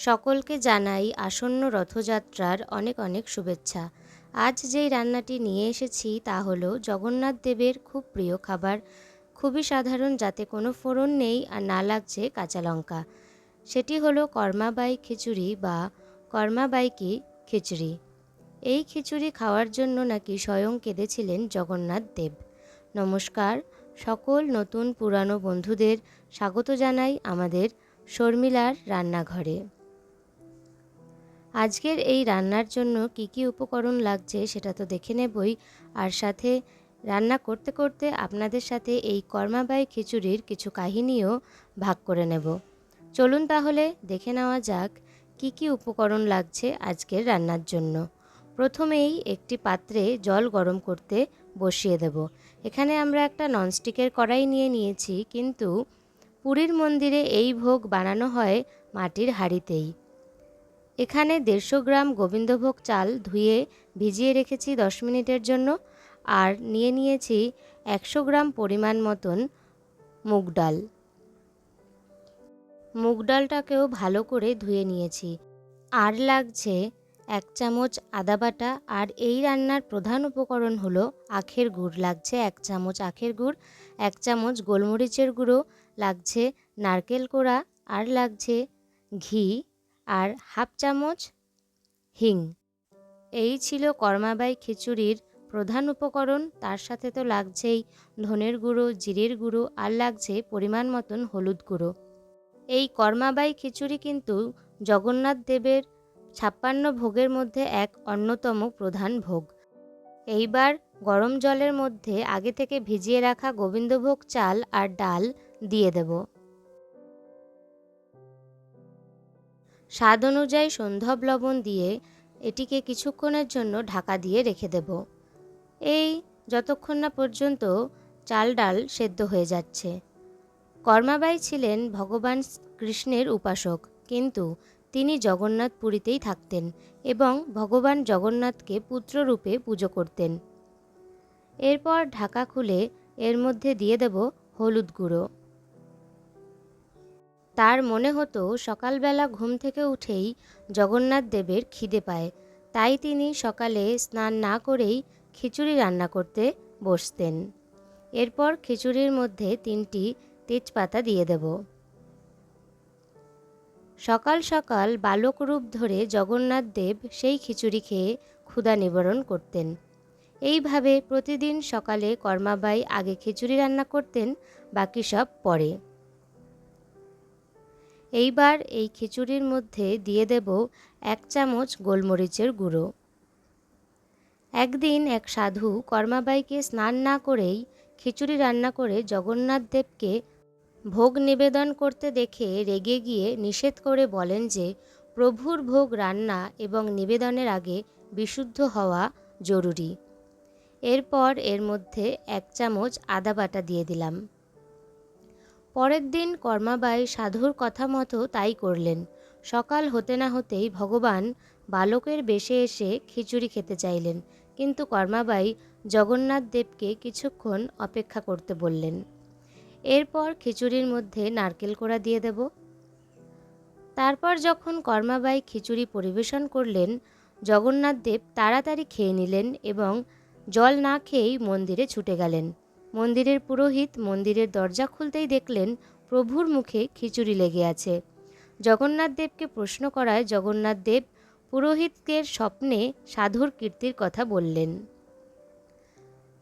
সকলকে জানাই আসন্ন রথযাত্রার অনেক অনেক শুভেচ্ছা। আজ যেই রান্নাটি নিয়ে এসেছি তা হলো জগন্নাথ দেবের খুব প্রিয় খাবার। খুবই সাধারণ, যাতে কোনো ফোড়ন নেই আর না লাগছে কাঁচা লঙ্কা। সেটি হলো কর্মাবাই খিচুড়ি বা কর্মাবাইকি খিচুড়ি। এই খিচুড়ি খাওয়ার জন্য নাকি স্বয়ং কেঁদেছিলেন জগন্নাথ দেব। নমস্কার। সকল নতুন পুরানো বন্ধুদের স্বাগত জানাই আমাদের শর্মিলার রান্নাঘরে। আজকের এই রান্নার জন্য কি কি উপকরণ লাগছে সেটা তো দেখে নেবই। আর সাথে রান্না করতে করতে আপনাদের সাথে এই কর্মাবাই খিচুড়ির কিছু কাহিনীও ভাগ করে নেব। চলুন তাহলে দেখে নেওয়া যাক কি কি উপকরণ লাগছে আজকের রান্নার জন্য। প্রথমেই একটি পাত্রে জল গরম করতে বসিয়ে দেব। এখানে আমরা একটা ননস্টিকের কড়াই নিয়ে নিয়েছি, কিন্তু পুরীর মন্দিরে এই ভোগ বানানো হয় মাটির হাঁড়িতেই। এখানে দেড়শো গ্রাম গোবিন্দভোগ চাল ধুয়ে ভিজিয়ে রেখেছি দশ মিনিটের জন্য, আর নিয়ে নিয়েছি একশো গ্রাম পরিমাণ মতন মুগ ডাল। মুগ ডালটাকেও ভালো করে ধুয়ে নিয়েছি। আর লাগছে এক চামচ আদা বাটা, আর এই রান্নার প্রধান উপকরণ হলো আখের গুড়। লাগছে এক চামচ আখের গুড়, এক চামচ গোলমরিচের গুঁড়ো, লাগছে নারকেল কোড়া, আর লাগছে ঘি। আর হাফ চামচ হিং। এই ছিল কর্মাবাই খিচুড়ির প্রধান উপকরণ। তার সাথে তো লাগছেই ধনের গুঁড়ো, জিরের গুঁড়ো আর লাগছে পরিমাণ মতন হলুদ গুঁড়ো। এই কর্মাবাই খিচুড়ি কিন্তু জগন্নাথ দেবের ছাপ্পান্ন ভোগের মধ্যে এক অন্যতম প্রধান ভোগ। এইবার গরম জলের মধ্যে আগে থেকে ভিজিয়ে রাখা গোবিন্দভোগ চাল আর ডাল দিয়ে দেব। স্বাদ অনুযায়ী সন্ধব লবণ দিয়ে এটিকে কিছুক্ষণের জন্য ঢাকা দিয়ে রেখে দেব। এই যতক্ষণ না পর্যন্ত চাল ডাল সেদ্ধ হয়ে যাচ্ছে। কর্মাবাই ছিলেন ভগবান কৃষ্ণের উপাসক, কিন্তু তিনি জগন্নাথ পুরীতেই থাকতেন এবং ভগবান জগন্নাথকে পুত্ররূপে পুজো করতেন। এরপর ঢাকা খুলে এর মধ্যে দিয়ে দেব হলুদ গুঁড়ো। তার মনে হতো সকালবেলা ঘুম থেকে উঠেই জগন্নাথ দেবের খিদে পায়। তাই তিনি সকালে স্নান না করেই খিচুড়ি রান্না করতে বসতেন। এরপর খিচুড়ির মধ্যে তিনটি তেজপাতা দিয়ে দেব। সকাল সকাল বালক রূপ ধরে জগন্নাথ দেব সেই খিচুড়ি খেয়ে ক্ষুধা নিবারণ করতেন। এইভাবে প্রতিদিন সকালে কর্মাবাই আগে খিচুড়ি রান্না করতেন, বাকি সব পরে। এইবার এই খিচুড়ির মধ্যে দিয়ে দেব এক চামচ গোলমরিচের গুঁড়ো। একদিন এক সাধু কর্মাবাইকে স্নান না করেই খিচুড়ি রান্না করে জগন্নাথ দেবকে ভোগ নিবেদন করতে দেখে রেগে গিয়ে নিষেধ করে বলেন যে, প্রভুর ভোগ রান্না এবং নিবেদনের আগে বিশুদ্ধ হওয়া জরুরি। এরপর এর মধ্যে এক চামচ আদা বাটা দিয়ে দিলাম। পরের দিন কর্মাবাই সাধুর কথা মতো তাই করলেন। সকাল হতে না হতেই ভগবান বালকের বেশে এসে খিচুড়ি খেতে চাইলেন, কিন্তু কর্মাবাই জগন্নাথ দেবকে কিছুক্ষণ অপেক্ষা করতে বললেন, এরপর খিচুড়ির মধ্যে নারকেল কোড়া দিয়ে দেব। তারপর যখন কর্মাবাই খিচুড়ি পরিবেশন করলেন, জগন্নাথ দেব তাড়াতাড়ি খেয়ে নিলেন এবং জল না খেয়েই মন্দিরে ছুটে গেলেন। মন্দিরের পুরোহিত মন্দিরের দরজা খুলতেই দেখলেন প্রভুর মুখে খিচুড়ি লেগে আছে। জগন্নাথ দেবকে প্রশ্ন করায় জগন্নাথ দেব পুরোহিতকের স্বপ্নে সাধুর কীর্তির কথা বললেন।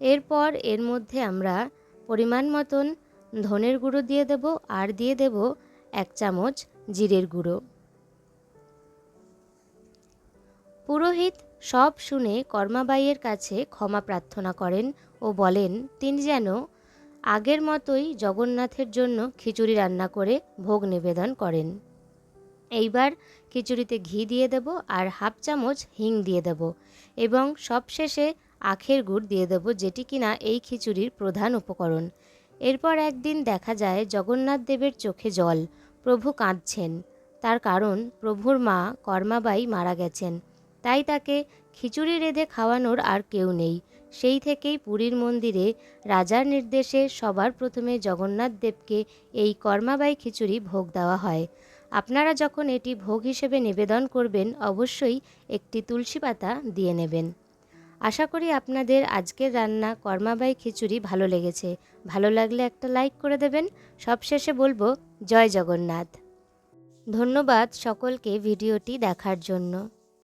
এরপর এর মধ্যে আমরা পরিমাণ মতন ধনের গুঁড়ো দিয়ে দেব, আর দিয়ে দেব এক চামচ জিরের গুঁড়ো। পুরোহিত সব শুনে কর্মাবাইয়ের কাছে ক্ষমা প্রার্থনা করেন ও বলেন, তিনি যেন আগের মতোই জগন্নাথের জন্য খিচুড়ি রান্না করে ভোগ নিবেদন করেন। এইবার খিচুড়িতে ঘি দিয়ে দেব আর হাফ চামচ হিং দিয়ে দেব এবং সবশেষে আখের গুড় দিয়ে দেব যেটি কিনা এই খিচুড়ির প্রধান উপকরণ। এরপর একদিন দেখা যায় জগন্নাথ দেবের চোখে জল, প্রভু কাঁদছেন। তার কারণ প্রভুর মা কর্মাবাই মারা গেছেন। তাই তাকে খিচুড়ি রেঁধে খাওয়ানোর আর কেউ নেই। সেই থেকেই পুরীর মন্দিরে রাজার নির্দেশে সবার প্রথমে জগন্নাথ দেবকে এই কর্মাবাই খিচুড়ি ভোগ দেওয়া হয়। আপনারা যখন এটি ভোগ হিসেবে নিবেদন করবেন, অবশ্যই একটি তুলসী পাতা দিয়ে নেবেন। আশা করি আপনাদের আজকের রান্না কর্মাবাই খিচুড়ি ভালো লেগেছে। ভালো লাগলে একটা লাইক করে দেবেন। সবশেষে বলব, জয় জগন্নাথ। ধন্যবাদ সকলকে ভিডিওটি দেখার জন্য।